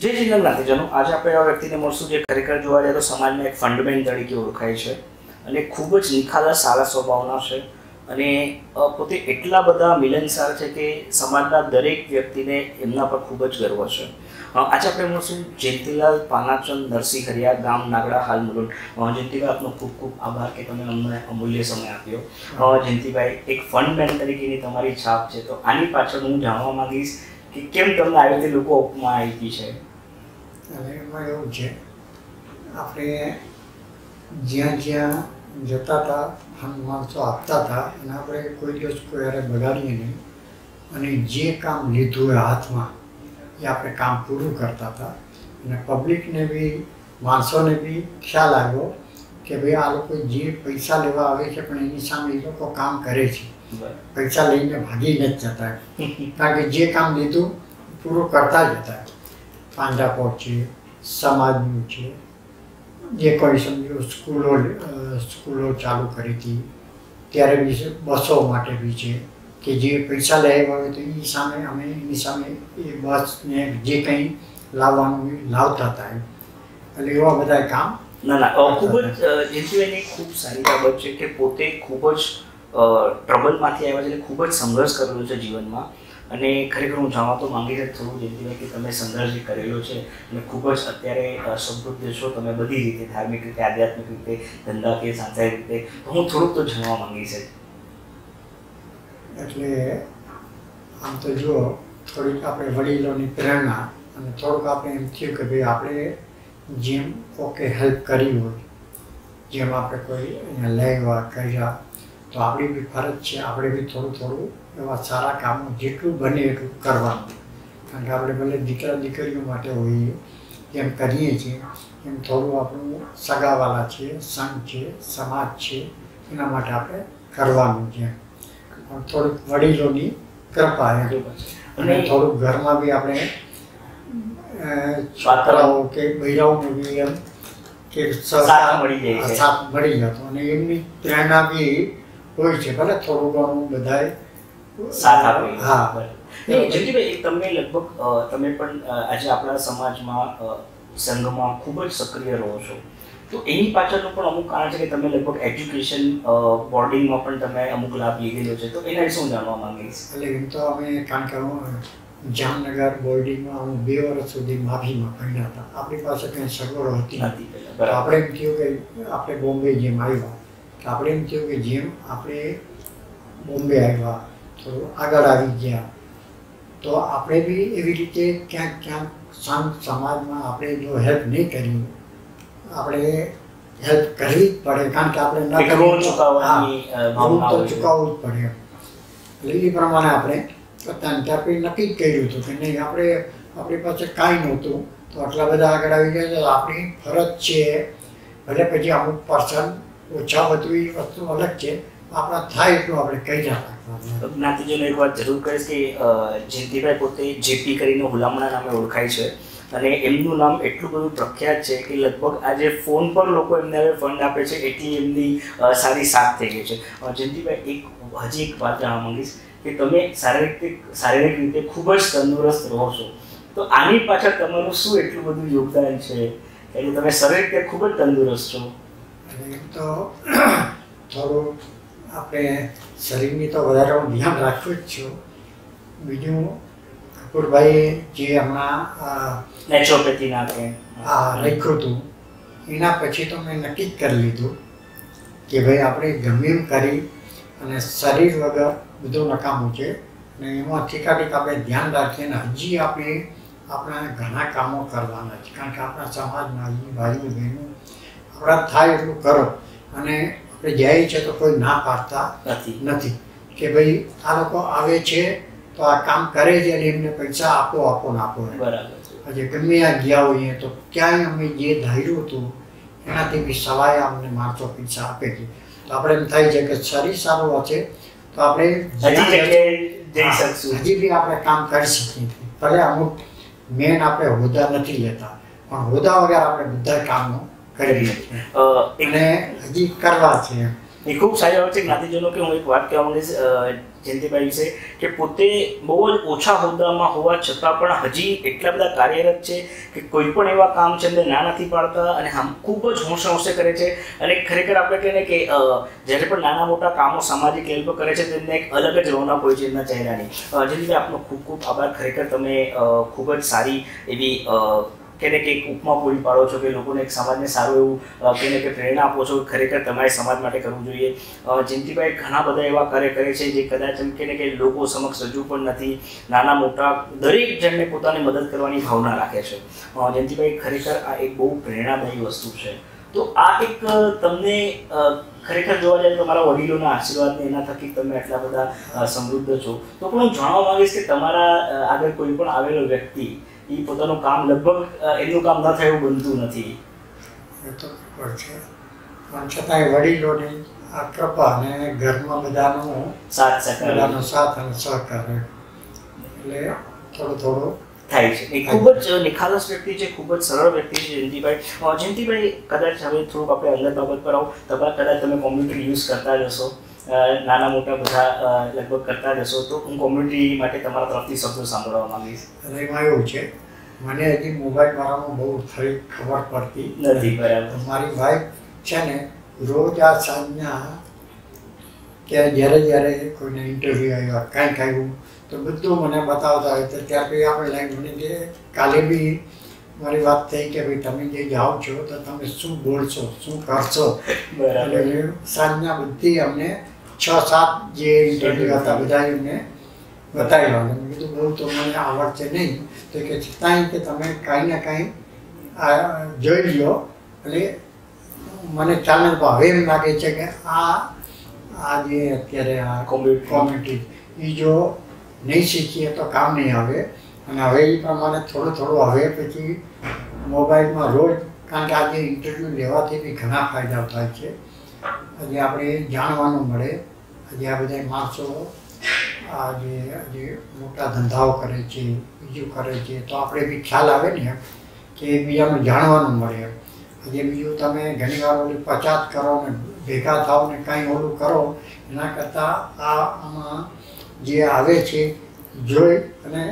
જે જીવન નાતીજનો આજે આપણે એવા વ્યક્તિને મળશું જે ખરેખર જોવા જાય તો સમાજમાં એક ફંડમેન તરીકે ઓળખાય છે અને ખૂબ જ નિખાલસ, સારા સ્વભાવના છે. અને પોતે એટલા બધા મિલનસાર છે કે સમાજના દરેક વ્યક્તિને એમના પર ખૂબ જ ગર્વ છે. આજે આપણે મળશું જયંતિલાલ પાનાચંદ નરસિંહ હરિયા ગામ નાગડા હાલ મુલુંડ જયંતિભાઈ, આપનો ખૂબ ખૂબ આભાર કે તમે અમને અમૂલ્ય સમય આપ્યો. જયંતિભાઈ, એક ફંડમેન તરીકેની તમારી છાપ છે. તો આની પાછળ હું જાણવા માંગીશ કે કેમ તમને આવી રીતે લોકો ઉપમા આપી છે? અને એમાં એવું છે આપણે જ્યાં જ્યાં જતા હતા માણસો આપતા હતા અને આપણે કોઈ દિવસ કોઈ અરે બગાડીએ નહીં. અને જે કામ લીધું હોય હાથમાં એ આપણે કામ પૂરું કરતા હતા. અને પબ્લિકને બી માણસોને બી ખ્યાલ આવ્યો કે ભાઈ આ લોકો જે પૈસા લેવા આવે છે પણ એની સામે એ લોકો કામ કરે છે. પૈસા લઈને ભાગી નથી જતા. કારણ કે જે કામ લીધું પૂરું કરતા જ હતા. પાંજરાપોળ છે સમાજનું છે જે કોઈ સમજો સ્કૂલો સ્કૂલો ચાલુ કરી હતી. ત્યારે બી છે, બસો માટે બી છે. કે જે પૈસા લેવા આવે તો એ સામે અમે એની સામે એ બસને જે કંઈ લાવવાનું લાવતા હતા. એટલે એવા બધા કામ ના ના ખૂબ જ અ, ખૂબ સારી બાબત છે કે પોતે ખૂબ જ ટ્રબલમાંથી આવ્યા છે ખૂબ જ સંઘર્ષ કરેલો છે જીવનમાં. અને ખરેખર હું જાણવા તો માંગી જ થોડું જયંતિભાઈ કે તમે સંઘર્ષ જે કરેલો છે અને ખૂબ જ અત્યારે સમૃદ્ધ છો, તમે બધી રીતે ધાર્મિક રીતે, આધ્યાત્મિક રીતે, ધંધાકીય, સાંસારિક રીતે હું થોડુંક તો જાણવા માંગીશ એટલે આમ તો જુઓ, થોડીક આપણે વડીલોની પ્રેરણા અને થોડુંક આપણે એમ થયું કે ભાઈ આપણે જેમ ઓકે હેલ્પ કરી હોય, જેમ આપણે કોઈ અહીંયા લેવા કર્યા તો આપણી બી ફરજ છે આપણે બી થોડું થોડું એવા સારા કામો જેટલું બને એટલું કરવાનું. કારણ કે આપણે ભલે દીકરા દીકરીઓ માટે હોઈએ એમ કરીએ છીએ એમ થોડું આપણું સગાવાલા છે સંઘ છે સમાજ છે એના માટે આપણે કરવાનું છે. પણ થોડીક વડીલોની કૃપા અને થોડુંક ઘરમાં બી આપણે છોકરાઓ કે બૈરાઓને બી એમ કે સાથ મળી જાય. સાથ મળી જતો. અને એમની પ્રેરણા બી હોય છે ભલે થોડું ઘણું બધાય. સાથ આપે. હા. જયંતિભાઈ તમને લગભગ તમે પણ આજે આપણા સમાજમાં સંઘમાં ખૂબ જ સક્રિય રહો છો. તો એની પાછળનું પણ અમુક કારણ છે કે તમે લગભગ એજ્યુકેશન બોર્ડિંગમાં પણ તમે અમુક લાભ લીધેલો છે. તો એના વિશે હું જાણવા માંગીશ. એટલે એમ તો અમે કારણ કે હું જામનગર બોર્ડિંગમાં હું બે વર્ષ સુધી માફીમાં ભણ્યા હતા. આપણી પાસે કંઈ સગવડો હતી નથી બરાબર. આપણે એમ કહ્યું કે આપણે બોમ્બે જેમ આવ્યા. તો આપણે એમ થયું કે જેમ આપણે બોમ્બે આવ્યા તો આગળ આવી ગયા. તો આપણે બી એવી રીતે ક્યાંક ક્યાંક સંત સમાજમાં આપણે જો હેલ્પ નહીં કરી આપણે હેલ્પ કરવી જ પડે કારણ કે આપણે ન કરવું તો-. ચૂકવવું જ પડે. એટલે એ પ્રમાણે આપણે અને ત્યાર નક્કી જ કર્યું હતું કે નહીં આપણે આપણી પાસે કાંઈ નહોતું. તો આટલા બધા આગળ આવી ગયા તો આપણી ફરજ છે. ભલે પછી અમુક પર્સન ઓછા વધુ એ વસ્તુ અલગ છે. આપણા થાય એટલું આપણે કહી રાખવાનું જ્ઞાતિજનો એક વાત જરૂર કરીશ કે જયંતિભાઈ પોતે જેપી કરીને હુલામણા નામે ઓળખાય છે અને એમનું નામ એટલું બધું પ્રખ્યાત છે કે લગભગ આજે ફોન પર લોકો એમને હવે ફંડ આપે છે એટલી એમની સારી સાથ થઈ ગઈ છે. જયંતિભાઈ, એક, હજી એક વાત જાણવા માંગીશ કે તમે શારીરિક શારીરિક રીતે ખૂબ જ તંદુરસ્ત રહો છો. તો આની પાછળ તમારું શું એટલું બધું યોગદાન છે? એટલે તમે શારીરિક રીતે ખૂબ જ તંદુરસ્ત છો? એમ તો થોડું આપણે શરીરની તો વધારે હું ધ્યાન રાખું જ છું. બીજું કપૂરભાઈ જે હમણાં નેચરોપેથીના આપણે હા રાખ્યું હતું એના પછી તો મેં નક્કી જ કરી લીધું કે ભાઈ આપણે ગમે કરી અને શરીર વગર બધું નકામું છે. અને એમાં ટીકા આપણે ધ્યાન રાખીએ અને હજી આપણે આપણા ઘણા કામો કરવાના છે. કારણ કે આપણા સમાજમાં હજી ભાઈઓ બહેનો આપણા થાય એટલું કરો. અને આપણે જાય છે તો કોઈ ના પાડતા નથી. નથી. કે ભાઈ આ લોકો આવે છે તો આ કામ કરે છે અને એમને પૈસા આપો આપો ને આપો આજે ગમે આ ગયા હોઈએ તો ક્યાંય અમે જે ધાર્યું હતું એનાથી બી સવાય અમને માણસો પૈસા આપે છે. તો આપણે એમ થાય છે કે શરીર સારું હશે તો આપણે હજી બી આપણે કામ કરી શકીએ. ભલે અમુક મેન આપણે હોદ્દા નથી લેતા. પણ હોદ્દા વગર આપણે બધા કામો કરીએ છીએ અને હજી કરવા છે એ ખૂબ સારી વાત છે. જ્ઞાતિજનો કે હું એક વાત કહેવા માંગીશ જયંતિભાઈ વિશે કે પોતે બહુ જ ઓછા હોદ્દામાં હોવા છતાં પણ હજી એટલા બધા કાર્યરત છે કે કોઈ પણ એવા કામ છે એમને ના નથી પાડતા અને આમ ખૂબ જ હોંશે હોંશે કરે છે. અને ખરેખર આપણે કહીએ ને કે જ્યારે પણ નાના મોટા કામો સામાજિક લેવલ પર કરે છે તેમને એક અલગ જ રોનક હોય છે એમના ચહેરાની. જયંતિભાઈ આપનો ખૂબ ખૂબ આભાર. ખરેખર તમે ખૂબ જ સારી એવી અ, કંઈક ઉપમા પૂરી પાડો છો કે લોકોને એક સમાજને સારું એવું કેને કે પ્રેરણા આપો છો ખરેખર તમારે સમાજ માટે કરવું જોઈએ. જયંતિભાઈ ઘણા બધા એવા કાર્ય કરે છે જે કદાચ એમ કહેને કે લોકો સમક્ષ રજૂ પણ નથી. નાના મોટા દરેક જણને પોતાની મદદ કરવાની ભાવના રાખે છે. જયંતિભાઈ ખરેખર આ એક બહુ પ્રેરણાદાયી વસ્તુ છે. તો આ એક તમને ખરેખર જોવા જાય તો તમારા વડીલોના આશીર્વાદને એના થકી તમે આટલા બધા સમૃદ્ધ છો. તો પણ હું જાણવા માંગીશ કે તમારા આગળ કોઈ પણ આવેલો વ્યક્તિ એ પોતાનું કામ લગભગ એનું કામ ન થાય બનતું નથી. એ તો ખબર છે. પણ છતાંય વડીલોની આ કૃપા અને ઘરમાં બધાનો સાથ સહકાર. બધાનો સાથ અને સહકાર. એટલે થોડો થોડો થાય છે. એ ખૂબ જ નિખાલસ વ્યક્તિ છે ખૂબ જ સરળ વ્યક્તિ છે જયંતિભાઈ. જયંતિભાઈ કદાચ હવે થોડુંક આપણે અલગ બાબત પર આવો તમે કદાચ તમે કોમ્પ્યુટર યુઝ કરતા જ હશો. નાના મોટા બધા લગભગ કરતા જ હશો. તો હું કોમ્યુનિટી માટે તમારા તરફથી શબ્દો સાંભળવા માંગીશ. અને એમાં એવું છે મને હજી મોબાઈલ મારામાં બહુ થોડી ખબર પડતી નથી બરાબર. મારી વાઈફ છે ને રોજ આ સાંજના કે જ્યારે જ્યારે કોઈને ઇન્ટરવ્યૂ આવ્યા કાંઈક આવ્યું તો બધું મને બતાવતા હોય તો ત્યાર પછી આપણે લાઈન મને કે કાલે બી મારી વાત થઈ કે ભાઈ તમે જે જાઓ છો તો તમે શું બોલશો શું કરશો? એટલે સાંજના બધી અમને છ સાત જે ઇન્ટરવ્યૂ હતા બધા એમને બતાવ્યા અને મેં કીધું બહુ તો મને આવડશે નહીં. તો કે છતાંય કે તમે કાંઈ ને કાંઈ આ જોઈ લો એટલે મને ચાલે હવે એમ લાગે છે કે આ આ જે અત્યારે આ કોમ્યુનિટી એ જો નહીં શીખીએ તો કામ નહીં આવે. અને હવે એ પ્રમાણે થોડું થોડું હવે પછી મોબાઈલમાં રોજ કારણ કે આજે ઇન્ટરવ્યૂ લેવાથી બી ઘણા ફાયદા થાય છે. આજે આપણે જાણવાનું મળે. આજે આ બધા માણસો આજે આજે મોટા ધંધાઓ કરે છે, બીજું કરે છે, તો આપણે બી ખ્યાલ આવે ને કે બીજાને જાણવાનું મળે આજે બીજું તમે ઘણી વાર ઓલી પચાત કરો ને, ભેગા થાવ ને, કાંઈ ઓલું કરો, એના કરતાં આમાં જે આવે છે, જોઈ અને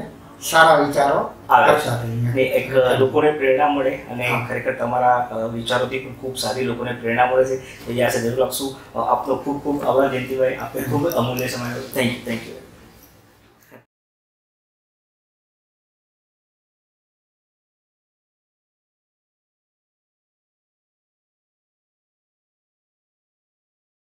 સારા વિચારો આવે. એક લોકોને પ્રેરણા મળે અને ખરેખર તમારા વિચારોથી પણ ખૂબ સારી લોકોને પ્રેરણા મળે છે. એ આશા જરૂર આપશું આપનો ખૂબ ખૂબ આભાર જયંતિભાઈ. આપે ખૂબ અમૂલ્ય સમય. Thank you thank you